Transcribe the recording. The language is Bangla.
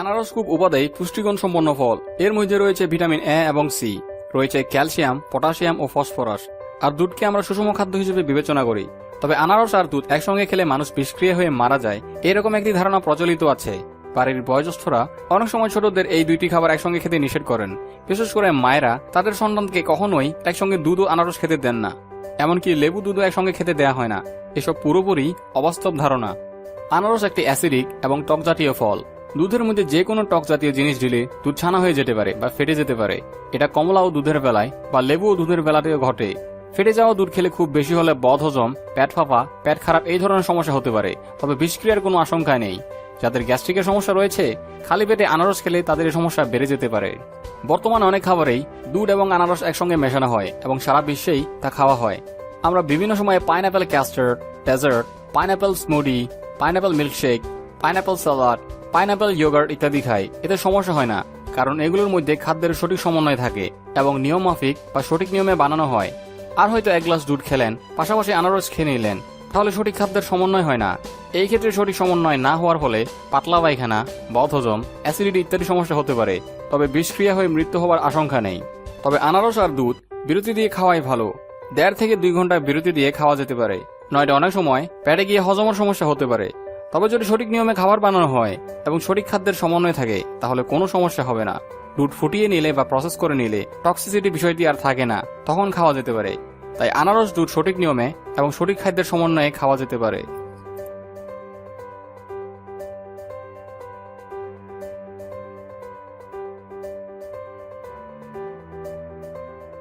আনারস খুব উপাদেয় পুষ্টিগুণ সম্পন্ন ফল। এর মধ্যে রয়েছে ভিটামিন এ এবং সি। রয়েছে ক্যালসিয়াম, পটাশিয়াম ও ফসফরাস। আর দুধকে আমরা সুষম খাদ্য হিসেবে বিবেচনা করি। তবে আনারস আর দুধ একসঙ্গে খেলে মানুষ বিষক্রিয়া হয়ে মারা যায়। এরকম একটি ধারণা প্রচলিত আছে। বাড়ির বয়োজ্যেষ্ঠরা অনেক সময় ছোটদের এই দুইটি খাবার একসঙ্গে খেতে নিষেধ করেন। বিশেষ করে মায়েরা তাদের সন্তানকে কখনোই একসঙ্গে দুধ ও আনারস খেতে দেন না। এমনকি লেবু দুধও একসঙ্গে খেতে দেয়া হয় না। এসব পুরোপুরি অবাস্তব ধারণা। আনারস একটি অ্যাসিডিক এবং টক জাতীয় ফল। দুধের মধ্যে যে কোনো টক জাতীয় জিনিস দিলে দুধ ছানা হয়ে যেতে পারে বা ফেটে যেতে পারে। এটা কমলা ও দুধের বেলায় বা লেবু ও দুধের বেলাতেও ঘটে। ফেটে যাওয়া দুধ খেলে খুব বেশি হলে বদহজম, পেট ফাঁপা, পেট খারাপ এই ধরনের সমস্যা হতে পারে। তবে বিষক্রিয়ার কোনো আশঙ্কা নেই। যাদের গ্যাস্ট্রিকের সমস্যা রয়েছে, খালি পেটে আনারস খেলে তাদের এই সমস্যা বেড়ে যেতে পারে। বর্তমানে অনেক খাবারেই দুধ এবং আনারস একসঙ্গে মেশানো হয় এবং সারা বিশ্বেই তা খাওয়া হয়। আমরা বিভিন্ন সময়ে pineapple custard, dessert pineapple smoothie pineapple milkshake pineapple salad pineapple yogurt ইত্যাদি খাই। এতে সমস্যা হয় না, কারণ এগুলোর মধ্যে খাদ্যের সঠিক সমন্বয় থাকে এবং নিয়ম মাফিক বা সঠিক নিয়মে বানানো হয়। আর হয়তো এক গ্লাস দুধ খেলেন, পাশাপাশি আনারস খেয়ে নিলেন, তাহলে সঠিক খাদ্যের সমন্বয় হয় না। এই ক্ষেত্রে সঠিক সমন্বয় না হওয়ার ফলে পাতলা পায়খানা, বদহজম, অ্যাসিডিটি ইত্যাদি সমস্যা হতে পারে, তবে বিষক্রিয়া হয়ে মৃত্যু হওয়ার আশঙ্কা নেই। তবে আনারস আর দুধ বিরতি দিয়ে খাওয়াই ভালো। দেড় থেকে দুই ঘণ্টা বিরতি দিয়ে খাওয়া যেতে পারে। নয়টা অনেক সময় পেটে গিয়ে হজমের সমস্যা হতে পারে। তবে যদি সঠিক নিয়মে খাবার বানানো হয় এবং সঠিক খাদ্যের সমন্বয় থাকে, তাহলে কোনো সমস্যা হবে না। দুধ ফুটিয়ে নিলে বা প্রসেস করে নিলে টক্সিসিটি বিষয়টি আর থাকে না, তখন খাওয়া যেতে পারে। তাই আনারস দুধ সঠিক নিয়মে এবং সঠিক খাদ্যের সমন্বয়ে খাওয়া যেতে পারে।